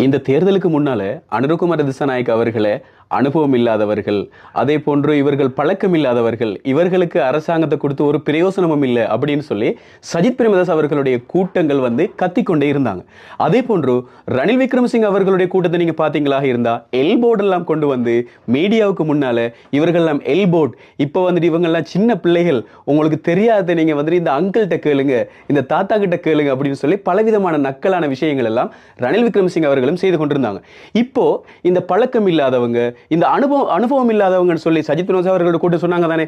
இந்த தேர்தலுக்கு முன்னால அனுருகுமார திசாநாயக் அவர்களை அனுபவம் இல்லாதவர்கள் அதே போன்று இவர்கள் பழக்கம் இல்லாதவர்கள் இவர்களுக்கு அரசாங்கத்தை கொடுத்து ஒரு பிரயோசனமும் இல்லை அப்படின்னு சொல்லி சஜித் பிரேமதாஸ் அவர்களுடைய கூட்டங்கள் வந்து கத்திக்கொண்டே இருந்தாங்க. அதே போன்று ரணில் விக்ரமசிங் அவர்களுடைய கூட்டத்தை நீங்க பாத்தீங்களாக இருந்தா எல் எல்லாம் கொண்டு வந்து மீடியாவுக்கு முன்னால இவர்கள் எல்லாம் எல் போர்ட் இப்போ வந்துட்டு இவங்கெல்லாம் சின்ன பிள்ளைகள் உங்களுக்கு தெரியாத நீங்க வந்துட்டு இந்த அங்கிள்கிட்ட கேளுங்க இந்த தாத்தா கிட்ட கேளுங்க அப்படின்னு சொல்லி பலவிதமான நக்கலான விஷயங்கள் எல்லாம் ரணில் விக்ரமசிங் விஷயங்களும் செய்து கொண்டிருந்தாங்க. இப்போ இந்த பழக்கம் இல்லாதவங்க இந்த அனுபவம் அனுபவம் இல்லாதவங்கன்னு சொல்லி சஜித் பிரேமதாஸ் அவர்களோட கூட்டம் சொன்னாங்க தானே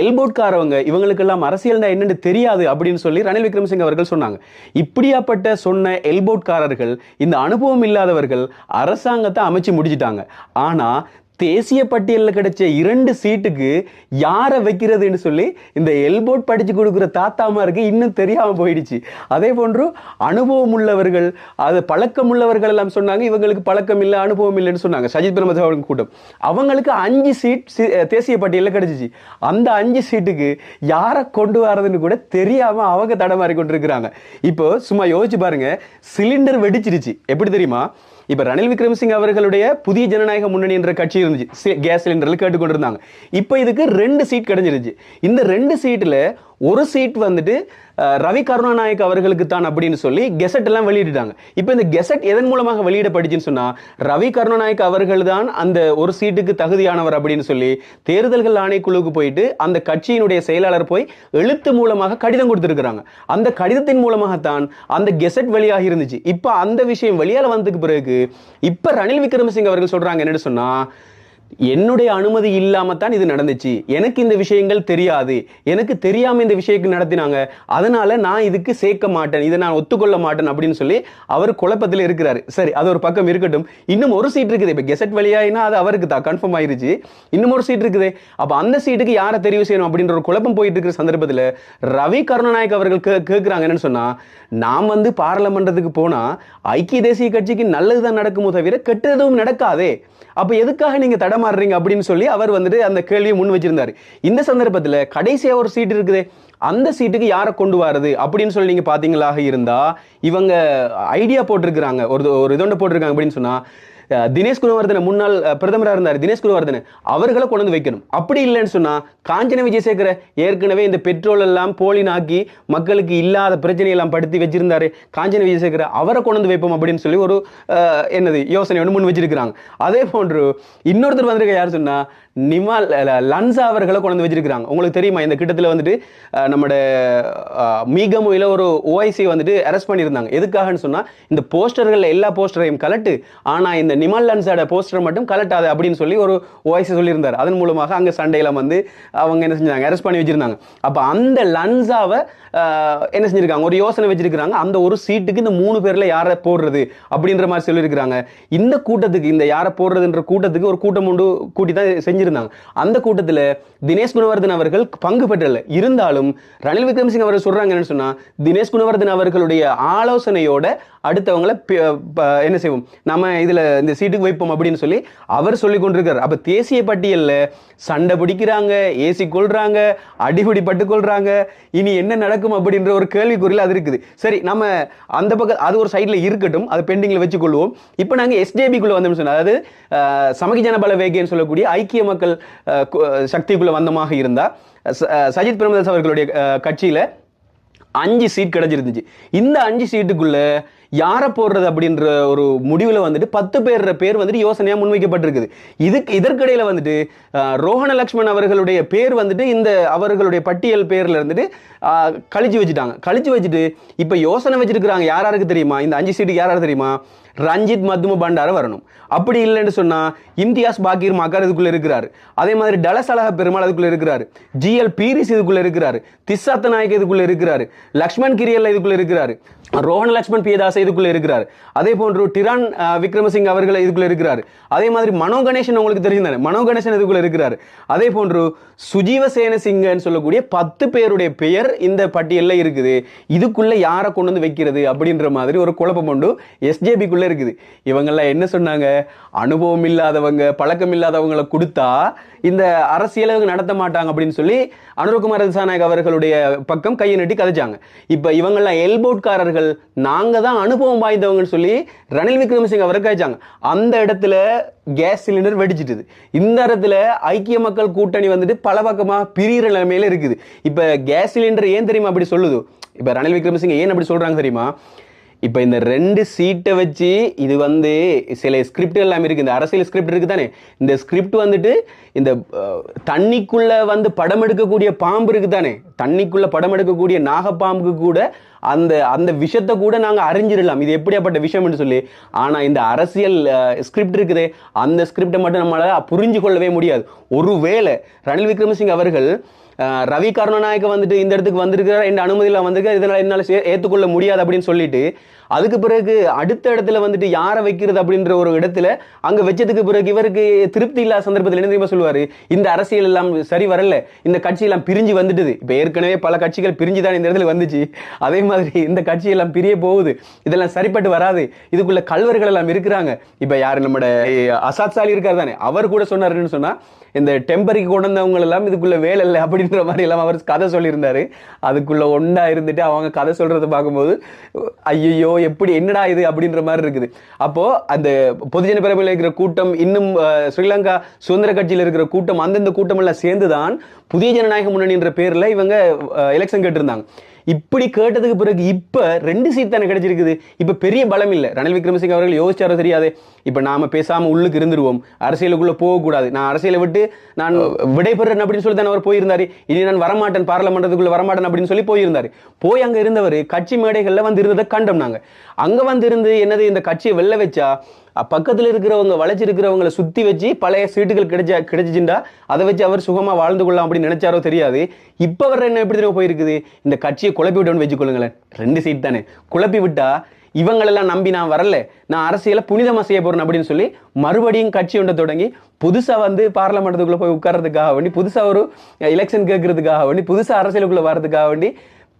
எல்போட்காரவங்க இவங்களுக்கெல்லாம் அரசியல்னா என்னன்னு தெரியாது அப்படின்னு சொல்லி ரணில் விக்ரமசிங்க அவர்கள் சொன்னாங்க. இப்படியாப்பட்ட சொன்ன எல்போட்காரர்கள் இந்த அனுபவம் இல்லாதவர்கள் அரசாங்கத்தை அமைச்சு முடிச்சிட்டாங்க. ஆனா தேசிய பட்டியலில் கிடைச்ச இரண்டு சீட்டுக்கு யாரை வைக்கிறதுன்னு சொல்லி இந்த எல்போட் படித்து கொடுக்குற தாத்தாமாருக்கு இன்னும் தெரியாமல் போயிடுச்சு. அதே போன்று அனுபவம் உள்ளவர்கள் அது பழக்கம் உள்ளவர்கள் எல்லாம் சொன்னாங்க இவங்களுக்கு பழக்கம் இல்லை அனுபவம் இல்லைன்னு சொன்னாங்க. சஜித் பிரமதாவின் கூட்டம். அவங்களுக்கு அஞ்சு சீட் தேசிய பட்டியலில் கிடைச்சிச்சு. அந்த அஞ்சு சீட்டுக்கு யாரை கொண்டு வரதுன்னு கூட தெரியாமல் அவங்க தடமாறி கொண்டிருக்கிறாங்க இப்போ சும்மா யோசிச்சு பாருங்க சிலிண்டர் வெடிச்சிருச்சு. எப்படி தெரியுமா? இப்ப ரணில் விக்ரமசிங் அவர்களுடைய புதிய ஜனநாயக முன்னணி என்ற கட்சி இருந்துச்சு. கேஸ் சிலிண்டர்ல கேட்டுக்கொண்டிருந்தாங்க. இப்போ இதுக்கு ரெண்டு சீட் கிடைஞ்சிருச்சு. இந்த ரெண்டு சீட்ல ஒரு சீட் வந்துட்டு ரவி கருணாநாயக் அவர்களுக்கு தான் அப்படின்னு சொல்லி கெசட் எல்லாம் வெளியிட்டுட்டாங்க. இப்போ இந்த கெசட் எதன் மூலமாக வெளியிடப்பட்டுச்சுன்னு சொன்னால் ரவி கருணாநாயக் அவர்கள் தான் அந்த ஒரு சீட்டுக்கு தகுதியானவர் அப்படின்னு சொல்லி தேர்தல்கள் ஆணைக்குழுவுக்கு போயிட்டு அந்த கட்சியினுடைய செயலாளர் போய் எழுத்து மூலமாக கடிதம் கொடுத்துருக்குறாங்க. அந்த கடிதத்தின் மூலமாகத்தான் அந்த கெசட் வெளியாக இருந்துச்சு. இப்போ அந்த விஷயம் வெளியால் வந்ததுக்கு பிறகு இப்போ ரணில் விக்ரமசிங்க அவர்கள் சொல்றாங்க என்னென்னு சொன்னா என்னுடைய அனுமதி இல்லாம தான் இது நடந்துச்சு. எனக்கு இந்த விஷயங்கள் தெரியாது. எனக்கு தெரியாம இந்த விஷயத்துக்கு நடத்தினாங்க. அதனால நான் இதுக்கு சேர்க்க மாட்டேன். இதை நான் ஒத்துக்கொள்ள மாட்டேன் அப்படின்னு சொல்லி அவர் குழப்பத்தில் இருக்கிறாரு. சரி அது ஒரு பக்கம் இருக்கட்டும். இன்னும் ஒரு சீட் இருக்குது. இப்போ கெசட் வழியாயினா அது அவருக்கு தான். கன்ஃபார்ம் ஆயிருச்சு. இன்னும் ஒரு சீட் இருக்குது. அப்போ அந்த சீட்டுக்கு யாரை தெரிவு செய்யணும் அப்படின்ற ஒரு குழப்பம் போயிட்டு இருக்கிற சந்தர்ப்பத்தில் ரவி கருணாநாயக் அவர்கள் கே- கேட்கிறாங்க என்னன்னு சொன்னா நாம் வந்து பாராளுமன்றத்துக்கு போனா ஐக்கிய தேசிய கட்சிக்கு நல்லது தான் நடக்குமோ தவிர கெட்டதும் நடக்காதே. அப்போ எதுக்காக நீங்க தடமாறுறீங்க அப்படின்னு சொல்லி அவர் வந்துட்டு அந்த கேள்வியை முன் வச்சிருந்தாரு. இந்த சந்தர்ப்பத்துல கடைசியா ஒரு சீட் இருக்குது அந்த சீட்டுக்கு யாரை கொண்டு வரது அப்படின்னு சொல்லி நீங்க பாத்தீங்களாக இருந்தா இவங்க ஐடியா போட்டிருக்கிறாங்க ஒரு ஒரு இதொண்டு போட்டிருக்காங்க அப்படின்னு சொன்னா தினேஷ் குணவர்தன முன்னாள் பிரதமராக இருந்தார் தினேஷ் குணவர்தன. அவர்களை கொண்டு வந்து வைக்கணும். அப்படி இல்லைன்னு சொன்னால் காஞ்சன விஜயசேகர ஏற்கனவே இந்த பெட்ரோல் எல்லாம் போலினாக்கி மக்களுக்கு இல்லாத பிரச்சனையெல்லாம் படுத்தி வச்சிருந்தாரு காஞ்சன விஜயசேகர. அவரை கொண்டு வந்து வைப்போம் அப்படின்னு சொல்லி ஒரு என்னது யோசனை ஒன்று முன் வச்சிருக்கிறாங்க. அதே போன்று இன்னொருத்தர் வந்திருக்க யார் சொன்னால் நிமால் லன்சா அவர்களை கொண்டு வச்சிருக்கிறாங்க. உங்களுக்கு தெரியுமா? இந்த கிட்டத்தில் வந்துட்டு நம்மட மீகமுயில ஒரு ஓஐசி வந்துட்டு அரெஸ்ட் பண்ணியிருந்தாங்க. எதுக்காகன்னு சொன்னால் இந்த போஸ்டர்களில் எல்லா போஸ்டரையும் கலட்டு ஆனால் இந்த நிமால் லன்ஸோட போஸ்டர் மட்டும் கலட்டாது அப்படின்னு சொல்லி ஒரு ஓஐசி சொல்லியிருந்தார். அதன் மூலமாக அங்கே சண்டையில் வந்து அவங்க என்ன செஞ்சாங்க? அரெஸ்ட் பண்ணி வச்சிருந்தாங்க. அப்போ அந்த லன்ஸாவை என்ன செஞ்சிருக்காங்க? ஒரு யோசனை வச்சிருக்காங்க அந்த ஒரு சீட்டுக்கு இந்த மூணு பேரில் யாரை போடுறது அப்படின்ற மாதிரி சொல்லியிருக்கிறாங்க. இந்த கூட்டத்துக்கு இந்த யாரை போடுறதுன்ற கூட்டத்துக்கு ஒரு கூட்டம் உண்டு கூட்டி தான் செஞ்சு செஞ்சிருந்தாங்க அந்த கூட்டத்தில் தினேஷ் குணவர்தன் அவர்கள் பங்கு பெற்றல. இருந்தாலும் ரணில் விக்ரமசிங் அவர்கள் சொல்றாங்க என்னன்னு சொன்னா தினேஷ் குணவர்தன் அவர்களுடைய ஆலோசனையோட அடுத்தவங்களை என்ன செய்வோம்? நம்ம இதில் இந்த சீட்டுக்கு வைப்போம் அப்படின்னு சொல்லி அவர் சொல்லி கொண்டிருக்கார். அப்போ தேசிய பட்டியலில் சண்டை பிடிக்கிறாங்க ஏசி கொள்றாங்க. அடிபிடி பட்டு கொள்கிறாங்க இனி என்ன நடக்கும் அப்படின்ற ஒரு கேள்விக்குறியில் அது இருக்குது. சரி நம்ம அந்த பக்கம் அது ஒரு சைடில் இருக்கட்டும் அதை பெண்டிங்கில் வச்சுக்கொள்வோம் இப்போ நாங்கள் எஸ்ஜேபிக்குள்ளே வந்தோம்னு சொன்னால் அதாவது சமகி ஜனபல வேகேன்னு சொல்லக்கூடிய ஐக்கிய மக்கள் சக்திக்குள்ளே வந்தமாக இருந்தால் சஜித் பிரேமதாஸ் அவர்களுடைய கட்சியில் அஞ்சு சீட் கிடைச்சிருந்துச்சு. இந்த அஞ்சு சீட்டுக்குள்ளே யாரை போடுறது அப்படின்ற ஒரு முடிவில் வந்துட்டு பத்து பேர் பேர் வந்துட்டு யோசனையாக முன்வைக்கப்பட்டிருக்குது. இதுக்கு இதற்கிடையில் வந்துட்டு அஹ், ரோஹண லக்ஷ்மண் அவர்களுடைய பேர் வந்துட்டு இந்த அவர்களுடைய பட்டியல் பேரில் இருந்துட்டு கழிச்சு வச்சுட்டாங்க. கழிச்சு வச்சுட்டு இப்போ யோசனை வச்சுருக்குறாங்க யார் யாருக்கு தெரியுமா? இந்த அஞ்சு சீட்டுக்கு யார் யார் தெரியுமா? ரஞ்சித் மத்தும பண்டார வரணும். அப்படி இல்லைன்னு சொன்னால் இம்தியாஸ் பாக்கீர் மக்கார் இதுக்குள்ளே இருக்கிறார். அதே மாதிரி டலசலக பெருமாள் அதுக்குள்ளே இருக்கிறார். ஜிஎல் பீரிஸ் இதுக்குள்ளே இருக்கிறார். திஸ்ஸாத்த நாயக் இதுக்குள்ளே இருக்கிறார். லக்ஷ்மண் கிரியல் இதுக்குள்ளே இருக்கிறார். ரோஹன் லக்ஷ்மண் பியதாஸ் இதுக்குள்ள இருக்கிறார். அதே போன்று டிரான் விக்ரமசிங் அவர்கள் இதுக்குள்ள இருக்கிறார். அதே மாதிரி மனோ கணேசன் உங்களுக்கு தெரிஞ்சிருந்தாரு மனோ கணேசன் இதுக்குள்ள இருக்கிறார். அதே போன்று சுஜீவ சேனசிங்கன்னு சொல்லக்கூடிய பத்து பேருடைய பெயர் இந்த பட்டியலில் இருக்குது. இதுக்குள்ள யாரை கொண்டு வந்து வைக்கிறது அப்படின்ற மாதிரி ஒரு குழப்பம் கொண்டு எஸ்ஜேபிக்குள்ள இருக்குது. இவங்கெல்லாம் என்ன சொன்னாங்க? அனுபவம் இல்லாதவங்க பழக்கம் இல்லாதவங்களை கொடுத்தா இந்த அரசியலை நடத்த மாட்டாங்க அப்படின்னு சொல்லி அனுரகுமார் திசாநாயக் அவர்களுடைய பக்கம் கையை நட்டி கதைச்சாங்க. இப்போ இவங்கெல்லாம் எல்போட்காரர்கள் அவர்கள் நாங்கள் தான் அனுபவம் வாய்ந்தவங்கன்னு சொல்லி ரணில் விக்ரமசிங்க அவரை காய்ச்சாங்க அந்த இடத்துல கேஸ் சிலிண்டர் வெடிச்சிட்டுது. இந்த இடத்துல ஐக்கிய மக்கள் கூட்டணி வந்துட்டு பல பக்கமாக பிரிகிற நிலைமையில இருக்குது. இப்போ கேஸ் சிலிண்டர் ஏன் தெரியுமா அப்படி சொல்லுது? இப்போ ரணில் விக்ரமசிங்க ஏன் அப்படி சொல்கிறாங்க தெரியுமா? இப்போ இந்த ரெண்டு சீட்டை வச்சு இது வந்து சில ஸ்கிரிப்ட் எல்லாம் இருக்குது இந்த அரசியல் ஸ்கிரிப்ட் இருக்குது தானே இந்த ஸ்கிரிப்ட் வந்துட்டு இந்த தண்ணிக்குள்ளே வந்து படம் எடுக்கக்கூடிய பாம்பு இருக்குது தானே தண்ணிக்குள்ளே படம் எடுக்கக்கூடிய நாகப்பாம்புக்கு கூட அந்த அந்த விஷயத்தை கூட நாங்கள் அறிஞ்சிடலாம் இது எப்படியாப்பட்ட விஷயம்னு சொல்லி. ஆனால் இந்த அரசியல் ஸ்கிரிப்ட் இருக்குதே அந்த ஸ்கிரிப்டை மட்டும் நம்மளால் புரிஞ்சு கொள்ளவே முடியாது. ஒருவேளை ரணில் விக்ரமசிங் அவர்கள் ரவி கருணநாயக்க வந்துட்டு இந்த இடத்துக்கு வந்திருக்கிறார் என் அனுமதியில் வந்திருக்கார் இதனால் என்னால் சே- ஏற்றுக்கொள்ள முடியாது அப்படின்னு சொல்லிட்டு அதுக்கு பிறகு அடுத்த இடத்துல வந்துட்டு யாரை வைக்கிறது அப்படின்ற ஒரு இடத்துல அங்கே வச்சதுக்கு பிறகு இவருக்கு திருப்தி இல்லாத சந்தர்ப்பத்தில் என்ன தெரியுமா சொல்லுவார்? இந்த அரசியல் எல்லாம் சரி வரல இந்த கட்சியெல்லாம் பிரிஞ்சு வந்துட்டுது. இப்ப ஏற்கனவே பல கட்சிகள் பிரிஞ்சு தான் இந்த இடத்துல வந்துச்சு. அதே மாதிரி இந்த கட்சி எல்லாம் பிரிய போகுது. இதெல்லாம் சரிப்பட்டு வராது. இதுக்குள்ள கல்வர்கள் எல்லாம் இருக்கிறாங்க. இப்ப யார் நம்மட அசாத் சாலி இருக்கார் தானே. அவர் கூட சொன்னாருன்னு சொன்னா இந்த டெம்பரிக்கு கொண்டவங்க எல்லாம் இதுக்குள்ள வேலை இல்லை அப்படின்ற மாதிரி எல்லாம் அவர் கதை சொல்லியிருந்தாரு. அதுக்குள்ள ஒண்டா இருந்துட்டு அவங்க கதை சொல்கிறத பார்க்கும்போது ஐயோ எப்படி என்னடா இது அப்படின்ற மாதிரி இருக்குது. அப்போ அந்த பொதுஜன பேரவையில் இருக்கிற கூட்டம் இன்னும் ஸ்ரீலங்கா சுதந்திர கட்சியில் இருக்கிற கூட்டம் அந்தந்த கூட்டம் எல்லாம் சேர்ந்து தான் புதிய ஜனநாயக முன்னணின்ற பேர்ல இவங்க எலெக்ஷன் கேட்டிருந்தாங்க. இப்படி கேட்டதுக்கு பிறகு இப்போ ரெண்டு சீட் தானே கிடைச்சிருக்குது. இப்போ பெரிய பலம் இல்லை. ரணில் விக்ரமசிங்க அவர்கள் யோசிச்சாரோ தெரியாது. இப்போ நாம பேசாமல் உள்ளுக்கு இருந்துருவோம். அரசியலுக்குள்ளே போகக்கூடாது. நான் அரசியலை விட்டு நான் விடைபெறேன் அப்படின்னு சொல்லி தானே அவர் போயிருந்தார். இனி நான் வரமாட்டேன் பாராளுமன்றத்துக்குள்ள வரமாட்டேன் அப்படின்னு சொல்லி போயிருந்தாரு. போய் அங்கே இருந்தவர் கட்சி மேடைகளில் வந்து இருந்ததை கண்டோம் நாங்கள் அங்கே வந்து இருந்து என்னது இந்த கட்சியை வெளில வச்சா பக்கத்தில் இருக்கிறவங்க வளைச்சிருக்கிறவங்களை சுற்றி வச்சு பழைய சீட்டுகள் கிடைச்சா கிடைச்சிச்சுண்டா அதை வச்சு அவர் சுகமாக வாழ்ந்து கொள்ளலாம் அப்படின்னு நினைச்சாரோ தெரியாது. இப்போ வர்ற என்ன எப்படி தெரியும் போயிருக்குது? இந்த கட்சியை குழப்பி விட்டோன்னு வச்சுக்கொள்ளுங்களேன் ரெண்டு சீட் தானே. குழப்பி விட்டா இவங்களெல்லாம் நம்பி நான் வரல. நான் அரசியலை புனிதமாக செய்ய போகிறேன் அப்படின்னு சொல்லி மறுபடியும் கட்சி ஒன்றை தொடங்கி புதுசாக வந்து பார்லமெண்ட்டுக்குள்ளே போய் உட்கார்றதுக்காக வேண்டி புதுசாக ஒரு எலெக்ஷன் கேட்கறதுக்காக வேண்டி புதுசாக அரசியலுக்குள்ளே வர்றதுக்காக வேண்டி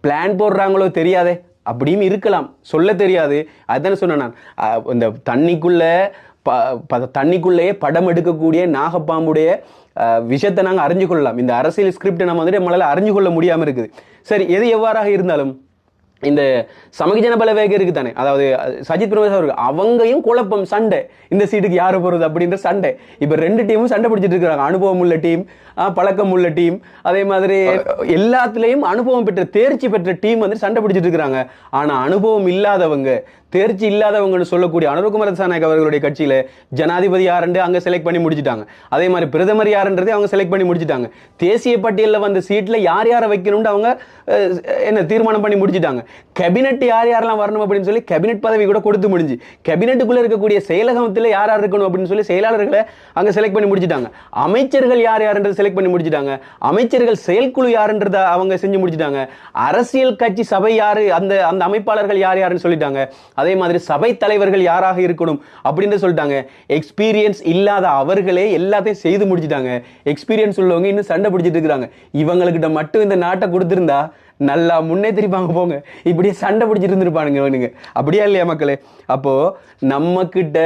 பிளான் போடுறாங்களோ தெரியாதே. அப்படியும் இருக்கலாம். சொல்ல தெரியாது. அதுதானே சொன்னேன் நான். இந்த தண்ணிக்குள்ளே ப ப- தண்ணிக்குள்ளேயே படம் எடுக்கக்கூடிய நாகப்பாம்புடைய விஷயத்தை நாங்கள் அறிஞ்சு கொள்ளலாம். இந்த அரசியல் ஸ்கிரிப்டை நம்ம வந்துட்டு நம்மளால் அறிஞ்சு கொள்ள முடியாமல் இருக்குது. சரி எது எவ்வாறாக இருந்தாலும் இந்த சமகிஜன பலவேக இருக்கு தானே. அதாவது சஜித் பிரமேஷ் அவர்கள் அவங்கையும் குழப்பம் சண்டை. இந்த சீட்டுக்கு யார் போகிறது அப்படின்ற சண்டை. இப்போ ரெண்டு டீமும் சண்டை பிடிச்சிட்டு இருக்கிறாங்க. அனுபவம் உள்ள டீம் பழக்கம் உள்ள டீம். அதே மாதிரி எல்லாத்துலேயும் அனுபவம் பெற்ற தேர்ச்சி பெற்ற டீம் வந்து சண்டை பிடிச்சிட்டு இருக்கிறாங்க. ஆனால் அனுபவம் இல்லாதவங்க தேர்ச்சி இல்லாதவங்கன்னு சொல்லக்கூடிய அனுரகுமார சாநாயக் அவர்களுடைய கட்சியில் ஜனாதிபதி யாருன்னு அங்கே செலக்ட் பண்ணி முடிச்சிட்டாங்க. அதே மாதிரி பிரதமர் யாருன்றதை அவங்க செலக்ட் பண்ணி முடிச்சிட்டாங்க. தேசிய பட்டியலில் வந்த சீட்டில் யார் யாரை வைக்கணும்னு அவங்க என்ன தீர்மானம் பண்ணி முடிச்சிட்டாங்க. கேபினெட் யார் யாரெல்லாம் வரணும் அப்படின்னு சொல்லி கேபினெட் பதவி கூட கொடுத்து முடிஞ்சு கேபினெட்டுக்குள்ளே இருக்கக்கூடிய செயலகத்தில் யார் யார் இருக்கணும் அப்படின்னு சொல்லி செயலாளர்களை அங்கே செலக்ட் பண்ணி முடிச்சிட்டாங்க. அமைச்சர்கள் யார் யாருன்றது செலக்ட் பண்ணி முடிச்சிட்டாங்க. அமைச்சர்கள் செயற்குழு யாருன்றதை அவங்க செஞ்சு முடிச்சிட்டாங்க. அரசியல் கட்சி சபை யாரு அந்த அந்த அமைப்பாளர்கள் யார் யாருன்னு சொல்லிட்டாங்க. அதே மாதிரி சபை தலைவர்கள் யாராக இருக்கணும் அப்படின்னு சொல்லிட்டாங்க. எக்ஸ்பீரியன்ஸ் இல்லாத அவர்களே எல்லாத்தையும் செய்து முடிச்சிட்டாங்க. எக்ஸ்பீரியன்ஸ் உள்ளவங்க இன்னும் சண்டை பிடிச்சிட்டு இருக்கிறாங்க. இவங்ககிட்ட மட்டும் இந்த நாட்டை கொடுத்திருந்தா நல்லா முன்னே திருப்பாங்க போங்க. இப்படியே சண்டை பிடிச்சிட்டு இருந்திருப்பானுங்க இவனுங்க. அப்படியா இல்லையா மக்களே? அப்போ நம்மக்கிட்ட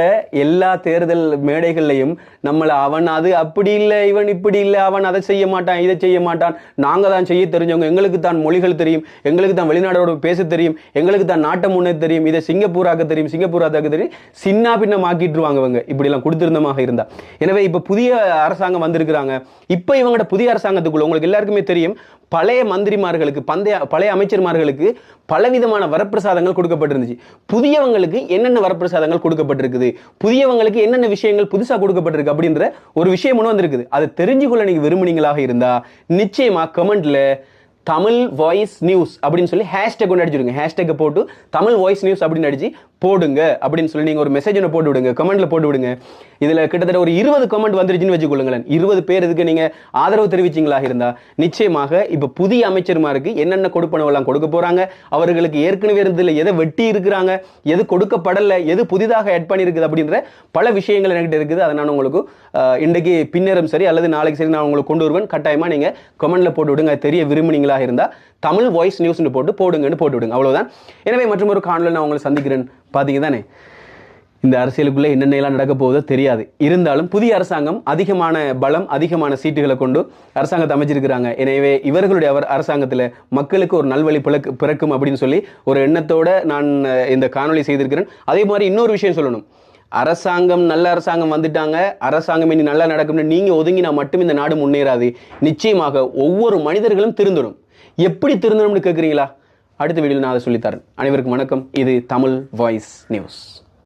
எல்லா தேர்தல் மேடைகள்லையும் நம்மளை அவன் அது அப்படி இல்லை இவன் இப்படி இல்லை அவன் அதை செய்ய மாட்டான் இதை செய்ய மாட்டான். நாங்கள் தான் செய்ய தெரிஞ்சவங்க. எங்களுக்கு தான் மொழிகள் தெரியும். எங்களுக்கு தான் வெளிநாடோட பேச தெரியும். எங்களுக்கு தான் நாட்டை முன்னே தெரியும். இதை சிங்கப்பூராக்க தெரியும். சிங்கப்பூராக்க தெரியும். சின்ன பின்னமாக்கிட்டுருவாங்க இவங்க. இப்படி எல்லாம் கொடுத்திருந்தமாக இருந்தா. எனவே இப்போ புதிய அரசாங்கம் வந்திருக்கிறாங்க. இப்ப இவங்களோட புதிய அரசாங்கத்துக்குள்ள உங்களுக்கு எல்லாருக்குமே தெரியும். பழைய மந்திரிமார்களுக்கு பந்தைய பழைய அமைச்சர்மார்களுக்கு பலவிதமான வரப்பிரசாதங்கள் கொடுக்கப்பட்டிருந்துச்சு. புதியவங்களுக்கு என்னென்ன வரப்பிரசாதங்கள் கொடுக்கப்பட்டிருக்குது? புதியவங்களுக்கு என்னென்ன விஷயங்கள் புதுசா கொடுக்கப்பட்டிருக்கு அப்படின்ற ஒரு விஷயம் ஒன்று வந்திருக்குது. அதை தெரிஞ்சு கொள்ள நீங்க விரும்புனீங்களாக இருந்தா நிச்சயமா கமெண்ட்ல தமிழ் வாய்ஸ் நியூஸ் அப்படின்னு சொல்லி ஹேஷ்டேக் ஒன்று அடிச்சிடுங்க ஹேஷ்டேக்கை போட்டு தமிழ் வாய்ஸ் நியூஸ் அப்படின்னு அடிச்சு போடுங்க அப்படின்னு சொல்லி நீங்கள் ஒரு மெசேஜ் ஒன்று போட்டு விடுங்க கமெண்ட்டில் போட்டு விடுங்க. இதில் கிட்டத்தட்ட ஒரு இருபது கமெண்ட் வந்துருச்சுன்னு வச்சுக்கொள்ளுங்களேன். இருபது பேர் இதுக்கு நீங்கள் ஆதரவு தெரிவிச்சீங்களாக இருந்தால் நிச்சயமாக இப்போ புதிய அமைச்சர்மாருக்கு என்னென்ன கொடுப்பனவெல்லாம் கொடுக்க போறாங்க அவர்களுக்கு ஏற்கனவே இருந்ததில் எதை வெட்டி இருக்கிறாங்க எது கொடுக்கப்படல எது புதிதாக ஆட் பண்ணியிருக்குது அப்படின்ற பல விஷயங்கள் என்கிட்ட இருக்குது. அதை நான் உங்களுக்கு இன்றைக்கு பின்னரும் சரி அல்லது நாளைக்கு சரி நான் உங்களுக்கு கொண்டு வருவேன். கட்டாயமாக நீங்கள் கமெண்ட்டில் போட்டு விடுங்க. தெரிய விரும்புனீங்களாக இருந்தால் தமிழ் வாய்ஸ் நியூஸ்னு போட்டு போடுங்கன்னு போட்டு விடுங்க. அவ்வளோதான் எனவே மற்றும் ஒரு காணொலியில் நான் உங்களை சந்திக்கிறேன். பார்த்தீங்க தானே இந்த அரசியலுக்குள்ள என்னென்னலாம் நடக்க போகுதோ தெரியாது. இருந்தாலும் புதிய அரசாங்கம் அதிகமான பலம் அதிகமான சீட்டுகளை கொண்டு அரசாங்கத்தை அமைச்சிருக்கிறாங்க. எனவே இவர்களுடைய அவர் அரசாங்கத்தில் மக்களுக்கு ஒரு நல்வழி பிறக்கு பிறக்கும் அப்படின்னு சொல்லி ஒரு எண்ணத்தோட நான் இந்த காணொளி செய்திருக்கிறேன். அதே மாதிரி இன்னொரு விஷயம் சொல்லணும். அரசாங்கம் நல்ல அரசாங்கம் வந்துட்டாங்க. அரசாங்கம் இனி நல்லா நடக்கும்னு நீங்க ஒதுங்கினா மட்டும் இந்த நாடு முன்னேறாது. நிச்சயமாக ஒவ்வொரு மனிதர்களும் திருந்தணும் எப்படி திருந்தணும்னு கேட்குறீங்களா அடுத்த வீடியோவில் நான் அதை சொல்லித்தரேன். அனைவருக்கும் வணக்கம். இது தமிழ் வாய்ஸ் நியூஸ்